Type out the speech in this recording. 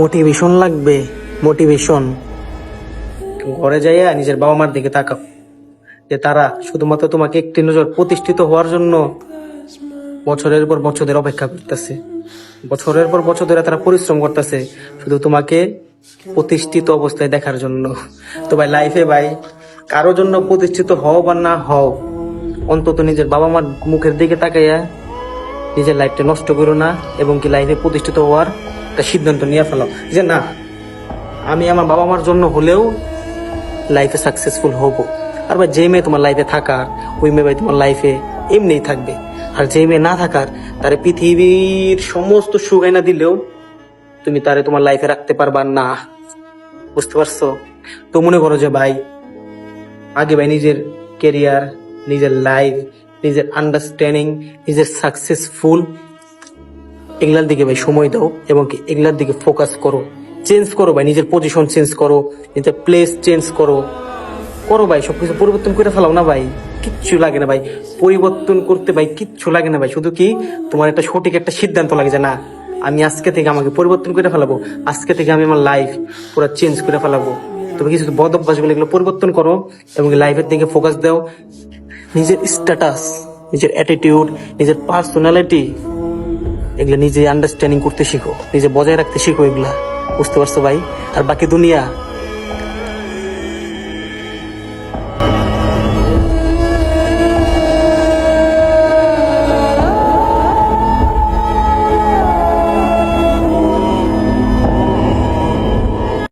Motivation লাগবে, motivation. ঘরে যাইয়া নিজের বাবা মার দিকে তাকাও, যে তারা শুধুমাত্র তোমাকে একটি নজর প্রতিষ্ঠিত হওয়ার জন্য বছরের পর বছরের অপেক্ষা করতেছে। বছরের পর বছর ধরে তারা পরিশ্রম করতেছে, শুধু তোমাকে প্রতিষ্ঠিত অবস্থায় দেখার জন্য। তো ভাই লাইফে ভাই, কারও জন্য প্রতিষ্ঠিত হও বা না হও, অন্তত নিজের বাবা মার মুখের দিকে তাকাইয়া নিজের লাইফটা নষ্ট করো না, এবং কি লাইফে প্রতিষ্ঠিত হওয়ার একটা সিদ্ধান্ত নিয়ে ফেলো যে না, আমি আমার বাবা মার জন্য হলেও লাইফে সাকসেসফুল হব। আর ভাই যে মেয়ে তোমার লাইফে থাকার, ওই মেয়ে ভাই তোমার লাইফে এমনিই থাকবে। আর যে মেয়ে না থাকার, তার পৃথিবীর সমস্ত সুখ না দিলেও তুমি তারে তোমার লাইফে রাখতে পারবা না। বুঝতে পারছ? তো মনে করো যে ভাই, আগে ভাই নিজের কেরিয়ার নিজের লাইফ নিজের আন্ডারস্ট্যান্ডিং নিজের সাকসেসফুল এগুলার দিকে ভাই সময় দাও এবং কি এগুলার দিকে ফোকাস করো। চেঞ্জ করো ভাই, নিজের পজিশন চেঞ্জ করো, নিজের প্লেস চেঞ্জ করো। করো ভাই, সবকিছু পরিবর্তন করে ফেলাও না ভাই। কিচ্ছু লাগে না ভাই। পরিবর্তন করতে ভাই কিচ্ছু লাগে না ভাই। শুধু কি তোমার একটা সঠিক একটা সিদ্ধান্ত লাগে যে না। আমি আজকে থেকে আমাকে পরিবর্তন করে ফেলাবো। আজকে থেকে আমি আমার লাইফ পুরো চেঞ্জ করে ফেলাবো। তুমি কিছু বদ অভ্যাসগুলো এগুলো পরিবর্তন করো এবং লাইফের দিকে ফোকাস দাও। নিজের স্ট্যাটাস নিজের অ্যাটিটিউড নিজের পার্সোনালিটি এগুলো নিজে আন্ডারস্ট্যান্ডিং করতে শিখো। নিজে বজায় রাখতে শিখো এগুলা। বুঝতে পারছ ভাই? আর বাকি দুনিয়া